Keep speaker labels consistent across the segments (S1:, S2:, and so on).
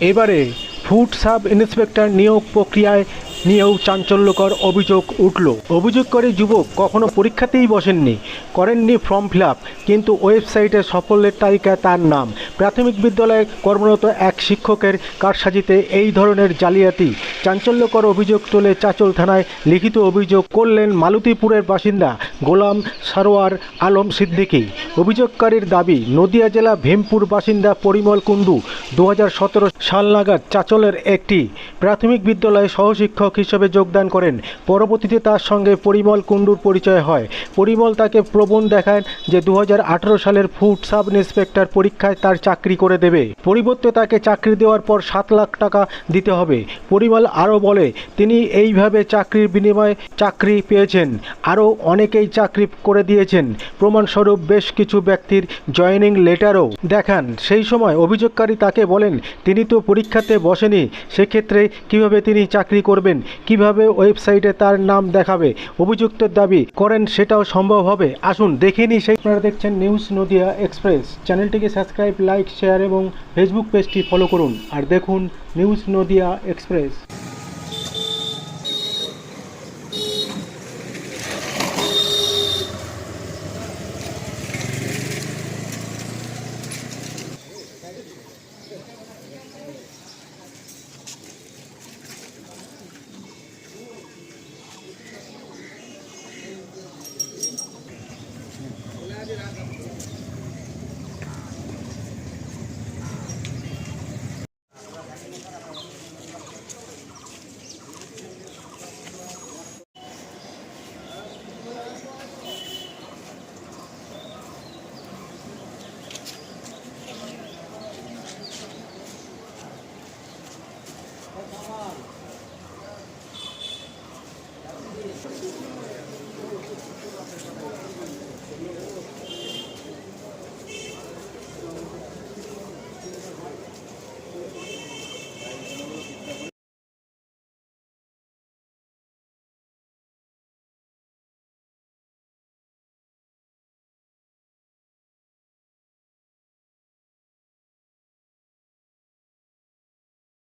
S1: এবারে food sub inspector নিয়োগ প্রক্রিয়ায় নিয়েও চাঞ্চল্যকর অভিযোগ উঠল। অভিযোগ করে যুবক কখনো পরীক্ষাতেই বসেননি, করেননি ফর্ম ফিল কিন্তু ওয়েবসাইটে সাফল্যের তালিকায় তার নাম। প্রাথমিক বিদ্যালয়ে কর্মরত এক শিক্ষকের কারসাজিতে এই ধরনের জালিয়াতি। চাঞ্চল্যকর অভিযোগ তুলে চাচল থানায় লিখিত অভিযোগ করলেন মালতীপুরের বাসিন্দা গোলাম সারোয়ার আলম সিদ্দিকী। অভিযোগকারীর দাবি, নদিয়া জেলা ভীমপুর বাসিন্দা পরিমল কুণ্ডু দু সাল নাগাদ চাচলের একটি প্রাথমিক বিদ্যালয়ে সহশিক্ষক হিসেবে যোগদান করেন। পরবর্তীতে তার সঙ্গে পরিমল কুণ্ডুর পরিচয় হয়। পরিমল তাকে প্রবণ দেখান যে দু হাজার আঠেরো সালের ফুড সাব ইন্সপেক্টর পরীক্ষায় তার চাকরি করে দেবে। পরিবর্তে তাকে চাকরি দেওয়ার পর সাত লাখ টাকা দিতে হবে। পরিমল আরও বলে, তিনি এইভাবে চাকরির বিনিময়ে চাকরি পেয়েছেন। আরও অনেকেই চাকরি করে দিয়েছেন। প্রমাণস্বরূপ বেশ কিছু ব্যক্তির জয়েনিং লেটারও দেখান। সেই সময় অভিযোগকারী তাকে বলেন, তিনি তো পরীক্ষাতে বসেনি। সেক্ষেত্রে কীভাবে তিনি চাকরি করবেন? কীভাবে ওয়েবসাইটে তার নাম দেখাবে? অভিযুক্তের দাবি করেন, সেটাও সম্ভব হবে? আসুন, দেখে নিই সেই আপনারা দেখছেন নিউজ নদিয়া এক্সপ্রেস। চ্যানেলটিকে সাবস্ক্রাইব, লাইক, শেয়ার এবং ফেসবুক পেজটি ফলো করুন। আর দেখুন নিউজ নদিয়া এক্সপ্রেস।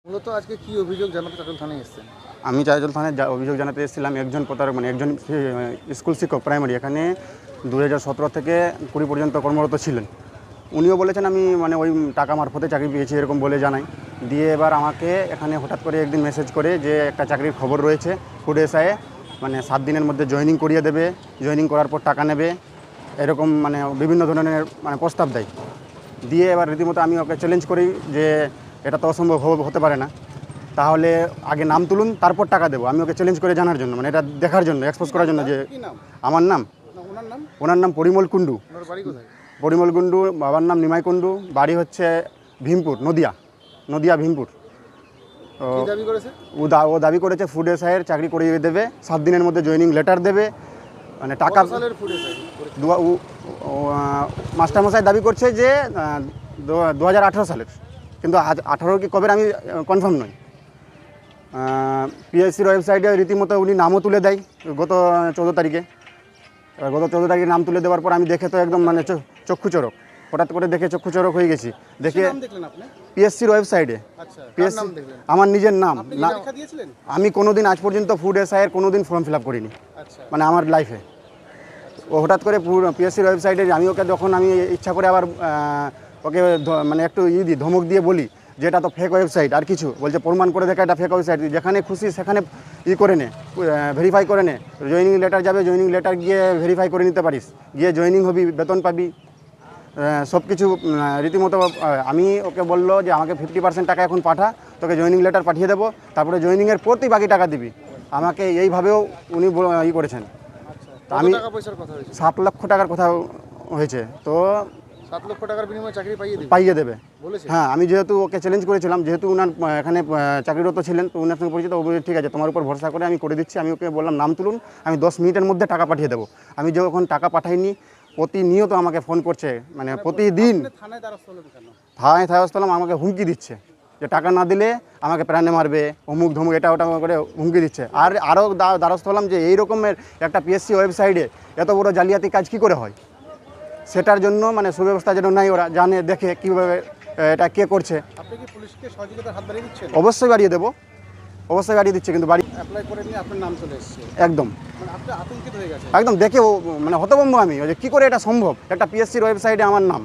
S2: মূলত আজকে কি অভিযোগ জানাতে চাকল থানায় এসেছেন?
S3: আমি চাইজল থানায় অভিযোগ জানাতে এসেছিলাম, একজন প্রতারক মানে একজন স্কুল শিক্ষক প্রাইমারি এখানে দু হাজার সতেরো থেকে কুড়ি পর্যন্ত কর্মরত ছিলেন। উনিও বলেছেন, আমি মানে ওই টাকা মারফতে চাকরি পেয়েছি, এরকম বলে জানাই। দিয়ে এবার আমাকে এখানে হঠাৎ করে একদিন মেসেজ করে যে, একটা চাকরির খবর রয়েছে ফুড এসআইয়ে মানে সাত দিনের মধ্যে জয়েনিং করিয়ে দেবে জয়েনিং করার পর টাকা নেবে। এরকম মানে বিভিন্ন ধরনের মানে প্রস্তাব দেয়। দিয়ে এবার রীতিমতো আমি ওকে চ্যালেঞ্জ করি যে এটা তো অসম্ভব হতে পারে না। তাহলে আগে নাম তুলুন তারপর টাকা দেবো। আমি ওকে চ্যালেঞ্জ করে জানার জন্য মানে এটা দেখার জন্য এক্সপোজ করার জন্য যে আমার নাম?
S2: ওনার নাম?
S3: পরিমল কুণ্ডু। পরিমল কুণ্ডু বাবার নাম নিমাই কুণ্ডু বাড়ি হচ্ছে ভীমপুর নদিয়া নদিয়া ভীমপুর। ও দা- ও দাবি করেছে ফুড এসআইয়ের চাকরি করিয়ে দেবে সাত দিনের মধ্যে জয়েনিং লেটার দেবে মানে টাকা মাস্টারমশাই দাবি করছে যে দু হাজার আঠেরো সালের। কিন্তু আজ আঠারো কি কবে আমি কনফার্ম নই। পিএসসির ওয়েবসাইটে রীতিমতো উনি নামও তুলে দেয় গত চৌদ্দ তারিখে। এবার গত চৌদ্দ তারিখে নাম তুলে দেওয়ার পর আমি দেখে তো একদম মানে চো- চক্ষু চরক হঠাৎ করে দেখে চক্ষু চরক হয়ে গেছি। দেখে পিএসসির ওয়েবসাইটে পিএসসি আমার নিজের নাম। আমি কোনোদিন আজ পর্যন্ত ফুড এসআইয়ের কোনোদিন ফর্ম ফিল আপ করিনি।
S2: আচ্ছা।
S3: মানে আমার লাইফে ও হঠাৎ করে পিএসসির ওয়েবসাইটে আমি ওকে যখন আমি ইচ্ছা করে আবার ওকে মানে একটু ই দিই ধমক দিয়ে বলি যে এটা তো ফেক ওয়েবসাইট আর কিছু। বলছে প্রমাণ করে দেখা এটা ফেক ওয়েবসাইট যেখানে খুশি সেখানে ই করে নে ভেরিফাই করে নে। জয়েনিং লেটার যাবে জয়েনিং লেটার গিয়ে ভেরিফাই করে নিতে পারিস। গিয়ে জয়েনিং হবি বেতন পাবি। সব কিছু রীতিমতো আমি ওকে বলল যে আমাকে ফিফটি পার্সেন্ট টাকা এখন পাঠা তোকে জয়েনিং লেটার পাঠিয়ে দেবো। তারপরে জয়েনিংয়ের প্রতি বাকি টাকা দিবি। আমাকে এইভাবেও উনি ই করেছেন।
S2: আচ্ছা
S3: তা আমি- সাত লক্ষ টাকার কথা হয়েছে। তো
S2: সাত লক্ষ টাকার বিনিময়ে চাকরি পাইয়ে দিবে?
S3: পাইয়ে দেবে।
S2: বলেছে?
S3: হ্যাঁ আমি যেহেতু ওকে চ্যালেঞ্জ করেছিলাম যেহেতু উনার এখানে চাকরিরত ছিলেন তো উনার সঙ্গে পরিচিত ও ঠিক আছে তোমার উপর ভরসা করে আমি করে দিচ্ছি আমি ওকে বললাম নাম তুলুন আমি দশ মিনিটের মধ্যে টাকা পাঠিয়ে দেবো। আমি যখন টাকা পাঠাইনি প্রতিনিয়ত আমাকে ফোন করছে মানে প্রতিদিন
S2: আপনি থানায় দ্বারস্থ
S3: থানায় আমাকে হুমকি দিচ্ছে যে টাকা না দিলে আমাকে প্রাণে মারবে অমুক ধমুক এটা ওটা করে হুমকি দিচ্ছে। আর আরও দ্বারস্থ হলাম যে এই রকমের একটা পিএসসি ওয়েবসাইটে এত বড় জালিয়াতি কাজ কি করে হয়? সেটার জন্য মানে সুব্যবস্থা যেন নাই ওরা জানে দেখে কীভাবে এটা কে করছে। অবশ্যই বাড়িয়ে দেবো। অবশ্যই বাড়িয়ে দিচ্ছে কিন্তু বাড়ি একদম।
S2: মানে
S3: একদম দেখে ও মানে হতভম্ব আমি যে কী করে এটা সম্ভব? একটা পিএসসির ওয়েবসাইটে আমার নাম।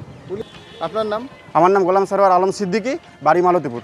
S2: আপনার নাম?
S3: আমার নাম গোলাম সরোয়ার আলম সিদ্দিকী বাড়ি মালতীপুর।